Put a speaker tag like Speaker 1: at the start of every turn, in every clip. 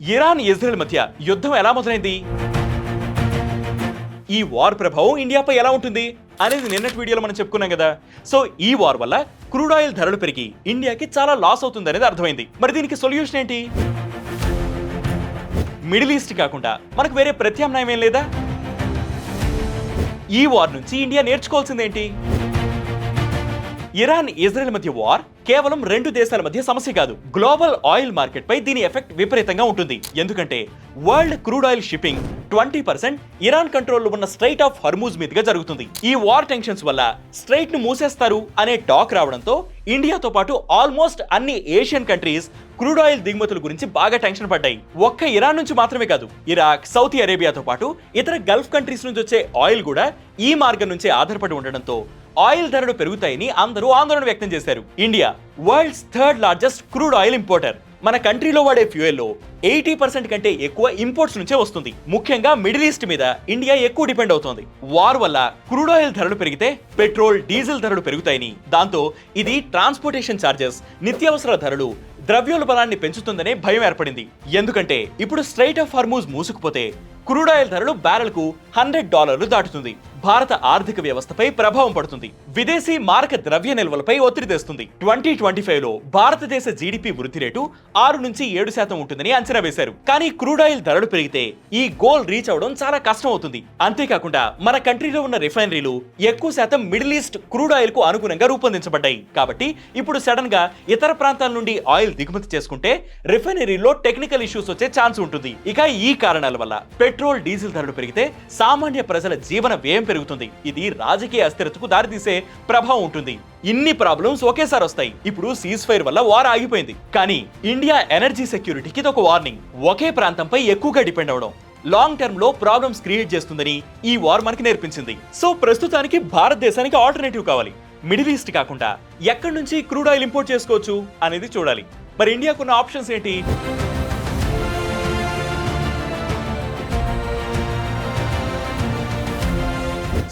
Speaker 1: Iran Israel మధ్య యుద్ధం ఎలా మొదలైంది? ఈ వార్ ప్రభావం ఇండియాపై ఎలా ఉంటుంది అనేది నిన్నటి వీడియోలో మనం చెప్పుకున్నాం కదా. సో ఈ వార్ వల్ల క్రూడ్ ఆయిల్ ధరలు పెరిగి ఇండియాకి చాలా లాస్ అవుతుంది అనేది అర్థమైంది. మరి దీనికి సొల్యూషన్ ఏంటి? మిడిల్ ఈస్ట్ కాకుండా మనకు వేరే ప్రత్యామ్నాయం ఏం లేదా? ఈ వార్ నుంచి ఇండియా నేర్చుకోవాల్సింది ఏంటి ఇరాన్ ఇజ్రాయెల్ మధ్య వార్ కేవలం రెండు దేశాల మధ్య సమస్య కాదు. గ్లోబల్ ఆయిల్ మార్కెట్ పై దీని ఎఫెక్ట్ విపరీతంగా ఉంటుంది. ఎందుకంటే world crude oil shipping twenty percent Iran కంట్రోల్లో ఉన్న స్ట్రైట్ ఆఫ్ హర్మూజ్ మీదుగా జరుగుతుంది. ఈ వార్ టెన్షన్స్ వల్ల స్ట్రైట్ను మూసేస్తారు అనే టాక్ రావడంతో ఇండియాతో పాటు ఆల్మోస్ట్ అన్ని ఏషియన్ కంట్రీస్ క్రూడ్ ఆయిల్ దిగుమతుల గురించి బాగా టెన్షన్ పడ్డాయి. ఒక్క ఇరాన్ నుంచి మాత్రమే కాదు ఇరాక్ సౌదీ అరేబియాతో పాటు ఇతర గల్ఫ్ కంట్రీస్ నుంచి వచ్చే ఆయిల్ కూడా ఈ మార్గం నుంచే ఆధారపడి ఉండడంతో ఆయిల్ ధరలు పెరుగుతాయని అందరూ ఆందోళన వ్యక్తం చేశారు. India world's third largest crude oil importer. మన కంట్రీలో వాడే ఫ్యూయల్లో ఎయిటీ పర్సెంట్ కంటే ఎక్కువ ఇంపోర్ట్స్ నుంచే వస్తుంది. ముఖ్యంగా మిడిల్ ఈస్ట్ మీద ఇండియా ఎక్కువ డిపెండ్ అవుతోంది. వార్ వల్ల క్రూడ్ ఆయిల్ ధరలు పెరిగితే పెట్రోల్ డీజిల్ ధరలు పెరుగుతాయని. దాంతో ఇది ట్రాన్స్పోర్టేషన్ ఛార్జెస్ నిత్యావసర ధరలు ద్రవ్యోల్బణాన్ని పెంచుతుందనే భయం ఏర్పడింది. ఎందుకంటే ఇప్పుడు స్ట్రైట్ ఆఫ్ హార్మూజ్ మూసుకుపోతే క్రూడ్ ఆయిల్ ధరలు బ్యారెల్కు హండ్రెడ్ డాలర్లు దాటుతుంది. భారత ఆర్థిక వ్యవస్థపై ప్రభావం పడుతుంది. విదేశీ మారక ద్రవ్య నిల్వలపై ఒత్తిడి తెస్తుంది. ట్వంటీ ట్వంటీ ఫైవ్లో భారతదేశ జీడిపి వృద్ధి రేటు ఆరు నుంచి ఏడు శాతం ఉంటుందని అంచనా వేశారు. కానీ క్రూడ్ ఆయిల్ ధరలు పెరిగితే ఈ గోల్ రీచ్ అవడం చాలా కష్టం అవుతుంది అంతేకాకుండా మన కంట్రీలో ఉన్న రిఫైనరీలు ఎక్కువ శాతం మిడిల్ ఈస్ట్ క్రూడ్ ఆయిల్కు అనుగుణంగా రూపొందించబడ్డాయి. కాబట్టి ఇప్పుడు సడన్గా ఇతర ప్రాంతాల నుండి ఆయిల్ దిగుమతి చేసుకుంటే రిఫైనరీలో టెక్నికల్ ఇష్యూస్ వచ్చే ఛాన్స్ ఉంటుంది. ఇక ఈ కారణాల వల్ల పెట్రోల్ పెట్రోల్ డీజిల్ ధరలు పెరిగితే సామాన్య ప్రజల జీవన వ్యయం పెరుగుతుంది. ఇది రాజకీయ అస్థిరతకు దారితీసే ప్రభావం ఉంటుంది. ఇన్ని ప్రాబ్లమ్స్ ఒకేసారి వస్తాయి. ఇప్పుడు సీజ్ ఫైర్ వల్ల వార్ ఆగిపోయింది. కానీ ఇండియా ఎనర్జీ సెక్యూరిటీకి ఇది ఒక వార్నింగ్ ఒకే ప్రాంతంపై ఎక్కువగా డిపెండ్ అవడం. లాంగ్ టర్మ్లో ప్రాబ్లమ్స్ క్రియేట్ చేస్తుందని ఈ వార్ మనకి నేర్పించింది. సో ప్రస్తుతానికి భారతదేశానికి ఆల్టర్నేటివ్ కావాలి. మిడిల్ ఈస్ట్ కాకుండా ఎక్కడి నుంచి క్రూడ్ ఆయిల్ ఇంపోర్ట్ చేసుకోవచ్చు అనేది చూడాలి. మరి ఇండియాకున్న ఆప్షన్స్ ఏంటి?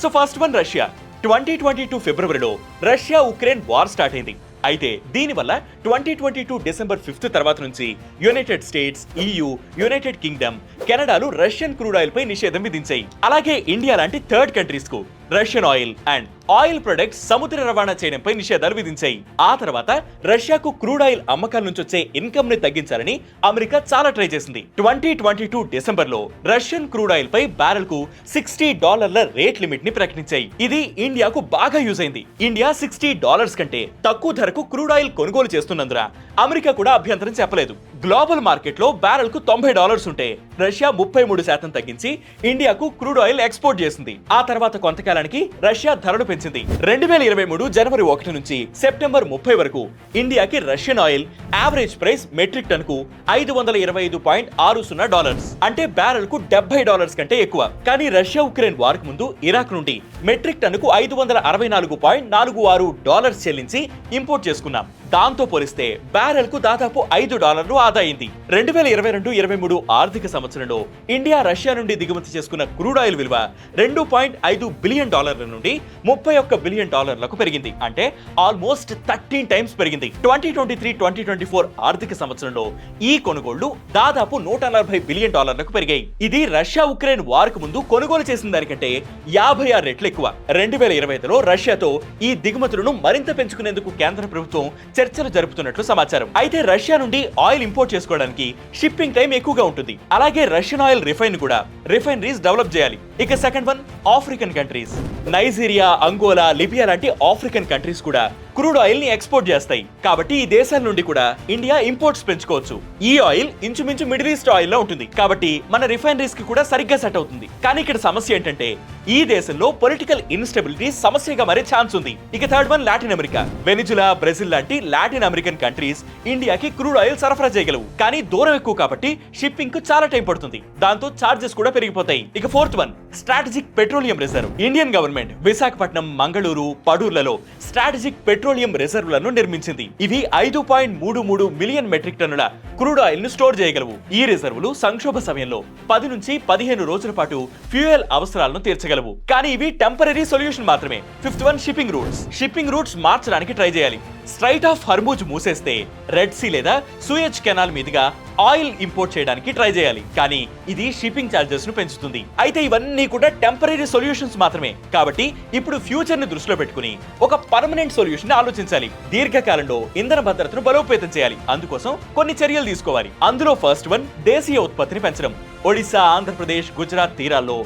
Speaker 1: So first one Russia twenty twenty two ఫిబ్రవరిలో రష్యా ఉక్రెయిన్ వార్ స్టార్ట్ అయింది. అయితే దీనివల్ల twenty twenty two December fifth తర్వాత నుంచి United States EU United Kingdom కెనడాలు Russian crude oil పై నిషేధం విధించాయి. అలాగే ఇండియా లాంటి third కంట్రీస్కు Russian oil and oil products సముద్ర రవాణా చేయడంపై నిషేధాలు విధించాయి. ఆ తర్వాత రష్యాకు క్రూడ్ ఆయిల్ అమ్మకాల నుంచి వచ్చే ఇన్కమ్ని తగ్గించాలని అమెరికా చాలా ట్రై చేసింది. ట్వంటీ ట్వంటీ టూ డిసెంబర్లో రష్యన్ క్రూడ్ ఆయిల్ పై బ్యారెల్కు సిక్స్టీ డాలర్ల రేట్ లిమిట్ని ప్రకటించాయి. ఇది ఇండియాకు బాగా యూజ్ అయింది. ఇండియా సిక్స్టీ డాలర్స్ కంటే తక్కువ ధరకు క్రూడ్ ఆయిల్ కొనుగోలు చేస్తున్నందున అమెరికా కూడా అభ్యంతరం చెప్పలేదు. గ్లోబల్ మార్కెట్లో బ్యారల్కు తొంభై డాలర్స్ ఉంటే రష్యా ముప్పై మూడు శాతం తగ్గించి ఇండియాకు క్రూడ్ ఆయిల్ ఎక్స్పోర్ట్ చేసింది. ఆ తర్వాత కొంతకాలానికి రష్యా ధరలు పెంచింది. రెండు వేల ఇరవై మూడు జనవరి ఒకటి నుంచి సెప్టెంబర్ ముప్పై వరకు ఇండియాకి Russian oil average price metric టన్కు ఐదు వందల ఇరవై ఐదు పాయింట్ ఆరు సున్నా డాలర్స్. అంటే బ్యారెల్కు డెబ్బై డాలర్స్ కంటే ఎక్కువ. కానీ రష్యా ఉక్రెయిన్ వార్ ముందు ఇరాక్ నుండి మెట్రిక్ టన్కు ఐదు వందల అరవై నాలుగు పాయింట్ నాలుగు ఆరు డాలర్స్ చెల్లించి ఇంపోర్ట్ చేసుకున్నాం. దాంతో పోలిస్తే బ్యారెల్కు దాదాపు ఐదు డాలర్లు ఆదా అయింది రెండు వేల ఇరవై రెండు ఇరవై మూడు ఆర్థిక సంవత్సరంలో ఇండియా రష్యా నుండి దిగుమతి చేసుకున్న క్రూడ్ ఆయిల్ విలువ రెండు పాయింట్ ఐదు బిలియన్ డాలర్ల నుండి ముప్పై ఒక్క బిలియన్ డాలర్లకు పెరిగింది. అంటే ఆల్మోస్ట్ థర్టీన్ టైమ్స్ పెరిగింది. Twenty twenty three twenty twenty four ఆర్థిక సంవత్సరంలో ఈ కొనుగోళ్ళు దాదాపు నూట నలభై బిలియన్ డాలర్లకు పెరిగాయి. ఇది రష్యా ఉక్రెయిన్ వార్కు ముందు కొనుగోలు చేసిన దానికంటే యాభై ఆరు రెట్లు ఎక్కువ. రెండు వేల ఇరవై ఐదులో రష్యాతో ఈ దిగుమతులను మరింత పెంచుకునేందుకు కేంద్ర ప్రభుత్వం చర్చలు జరుపుతున్నట్లు సమాచారం. అయితే రష్యా నుండి ఆయిల్ ఇంపోర్ట్ చేసుకోవడానికి షిప్పింగ్ టైం ఎక్కువగా ఉంటుంది. అలాగే రష్యన్ ఆయిల్ రిఫైన్ కూడా రిఫైనరీస్ డెవలప్ చేయాలి. ఇక second one African countries. Nigeria Angola Libya లాంటి ఆఫ్రికన్ కంట్రీస్ కూడా క్రూడ్ ఆయిల్ని ఎక్స్పోర్ట్ చేస్తాయి. కాబట్టి ఈ దేశాల నుండి కూడా ఇండియా ఇంపోర్ట్స్ పెంచుకోవచ్చు. ఈ ఆయిల్ ఇంచుమించు మిడిల్ ఈస్ట్ ఆయిల్లో ఉంటుంది. కాబట్టి మన రిఫైనరీస్కి కూడా సరిగ్గా సెట్ అవుతుంది. కానీ ఇక్కడ సమస్య ఏంటంటే ఈ దేశంలో పొలిటికల్ ఇన్స్టెబిలిటీ సమస్యగా మారే ఛాన్స్ ఉంది. ఇక third one Latin America. Venezuela Brazil లాంటి లాటిన్ అమెరికన్ కంట్రీస్ ఇండియాకి క్రూడ్ ఆయిల్ సరఫరా చేయగలవు. కానీ దూరం ఎక్కువ కాబట్టి షిప్పింగ్కు చాలా టైం పడుతుంది. దాంతో చార్జెస్ కూడా పెరిగిపోతాయి. ఇక fourth one strategic petroleum reserve. Indian government Visakhapatnam Mangaluru పడూర్లలో strategic petroleum రిజర్వ్లను నిర్మించింది. ఇవి ఐదు పాయింట్ మూడు మూడు మిలియన్ మెట్రిక్ టన్నుల క్రూడ్ ఆయిల్ను స్టోర్ చేయగలవు. ఈ రిజర్వులు సంక్షోభ సమయంలో పది నుంచి పదిహేను రోజుల పాటు ఫ్యూయల్ అవసరాలను తీర్చగలవు. కానీ ఇవి టెంపరీ సొల్యూషన్ మాత్రమే. Fifth one shipping routes. Shipping routes మార్చడానికి ట్రై చేయాలి. స్ట్రైట్ ఆఫ్ హర్మూజ్ మూసేస్తే రెడ్ సీ లేదా సూయజ్ కెనాల్ మీదుగా ఆయిల్ ఇంపోర్ట్ చేయడానికి ట్రై చేయాలి. కానీ ఇది షిప్పింగ్ ఛార్జెస్ను పెంచుతుంది. అయితే ఇవన్నీ కూడా టెంపరీ సొల్యూషన్స్ మాత్రమే. కాబట్టి ఇప్పుడు ఫ్యూచర్ని దృష్టిలో పెట్టుకుని ఒక పర్మనెంట్ సొల్యూషన్ ఆలోచించాలి. దీర్ఘకాలంలో ఇంధన భద్రతను బలోపేతం చేయాలి. అందుకోసం కొన్ని చర్యలు తీసుకోవాలి. అందులో ఫస్ట్ వన్ దేశీయ ఉత్పత్తిని పెంచడం. Odisha Andhra Pradesh Gujarat తీరాల్లో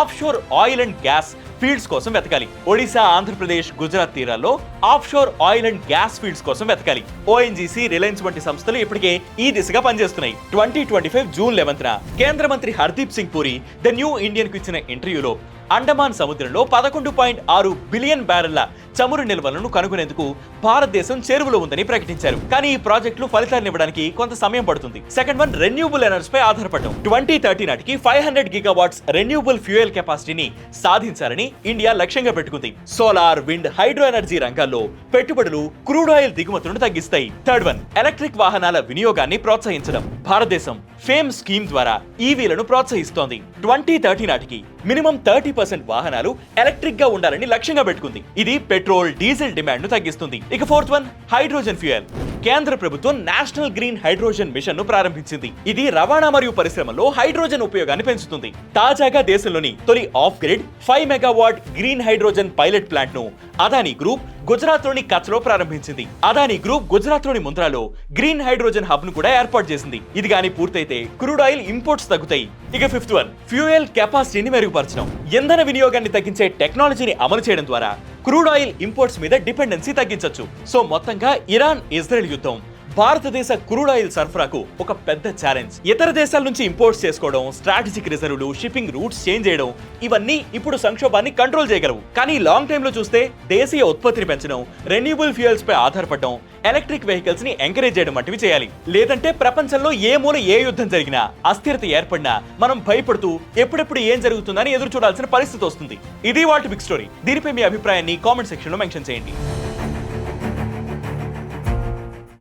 Speaker 1: offshore oil and gas fields కోసం వెతకాలి. Odisha Andhra Pradesh Gujarat తీరాల్లో offshore oil and gas fields కోసం వెతకాలి. ఓఎన్జీసీ రిలయన్స్ వంటి సంస్థలు ఇప్పటికే ఈ దిశగా పనిచేస్తున్నాయి. ట్వంటీ ట్వంటీ ఫైవ్ జూన్ లెవెన్త్న కేంద్ర మంత్రి హర్దీప్ సింగ్ పూరి ద న్యూ ఇండియన్కు ఇచ్చిన ఇంటర్వ్యూలో అండమాన్ సముద్రంలో పదకొండు పాయింట్ ఆరు బిలియన్ బ్యారెల్ల చమురు నిల్వలను కనుగొనేందుకు భారతదేశం చేరువలో ఉందని ప్రకటించారు. కానీ ఈ ప్రాజెక్టులు ఫలితాలను ఇవ్వడానికి కొంత సమయం పడుతుంది. సెకండ్ వన్ రెన్యూబుల్ ఎనర్జీ పై ఆధారపడడం ట్వంటీ థర్టీ నాటికి five hundred gigawatts renewable fuel కెపాసిటీని సాధించాలని ఇండియా లక్ష్యంగా పెట్టుకుంది. సోలార్ విండ్ హైడ్రో ఎనర్జీ రంగాల్లో పెట్టుబడులు క్రూడ్ ఆయిల్ దిగుమతులను తగ్గిస్తాయి. థర్డ్ వన్ ఎలక్ట్రిక్ వాహనాల వినియోగాన్ని ప్రోత్సహించడం. భారతదేశం ఫేమ్ స్కీమ్ ద్వారా ఈవీలను ప్రోత్సహిస్తోంది. ట్వంటీ థర్టీ నాటికి మినిమం థర్టీ పర్సెంట్ వాహనాలు ఎలక్ట్రిక్గా ఉండాలని లక్ష్యంగా పెట్టుకుంది. ఇది పెట్రోల్ డీజిల్ డిమాండ్ను తగ్గిస్తుంది. ఇక ఫోర్త్ వన్ హైడ్రోజన్ ఫ్యూయల్. కేంద్ర ప్రభుత్వం నేషనల్ గ్రీన్ హైడ్రోజన్ మిషన్ను ప్రారంభించింది. ఇది రవాణా మరియు పరిశ్రమలో హైడ్రోజన్ ఉపయోగాన్ని పెంచుతుంది. తాజాగా దేశంలోని తొలి off grid five megawatt green hydrogen pilot ప్లాంట్ను అదానీ గ్రూప్ గుజరాత్లోని కచ్లో ప్రారంభించింది. అదానీ గ్రూప్ గుజరాత్లోని ముంద్రాలో గ్రీన్ హైడ్రోజన్ హబ్ను కూడా ఏర్పాటు చేసింది. ఇది గాని పూర్తయితే క్రూడ్ ఆయిల్ ఇంపోర్ట్స్ తగ్గుతాయి. ఇక ఫిఫ్త్ వన్ ఫ్యూయల్ కెపాసిటీని మెరుగుపరచడం. ఇంధన వినియోగాన్ని తగ్గించే టెక్నాలజీని అమలు చేయడం ద్వారా క్రూడ్ ఆయిల్ ఇంపోర్ట్స్ మీద డిపెండెన్సీ తగ్గించొచ్చు. సో మొత్తంగా ఇరాన్ ఇజ్రాయెల్ యుద్ధం. భారతదేశ క్రూడ్ ఆయిల్ సరఫరాకు ఒక పెద్ద ఛాలెంజ్ ఇతర దేశాల నుంచి ఇంపోర్ట్స్ చేసుకోవడం స్ట్రాటజిక్ రిజర్వ్లు షిప్పింగ్ రూట్స్ చేంజ్ చేయడం ఇవన్నీ ఇప్పుడు సంక్షోభాన్ని కంట్రోల్ చేయగలవు. కానీ లాంగ్ టైమ్లో చూస్తే దేశీయ ఉత్పత్తిని పెంచడం రెన్యూబుల్ ఫ్యూయల్స్ పై ఆధారపడడం ఎలక్ట్రిక్ వెహికల్స్ని ఎంకరేజ్ చేయడం వంటివి చేయాలి. లేదంటే ప్రపంచంలో ఏ మూల ఏ యుద్ధం జరిగినా అస్థిరత ఏర్పడినా మనం భయపడుతూ ఎప్పుడెప్పుడు ఏం జరుగుతుందని ఎదురు చూడాల్సిన పరిస్థితి వస్తుంది. ఇది వాటి బిగ్ స్టోరీ దీనిపై మీ అభిప్రాయాన్ని కామెంట్ సెక్షన్లో మెన్షన్ చేయండి.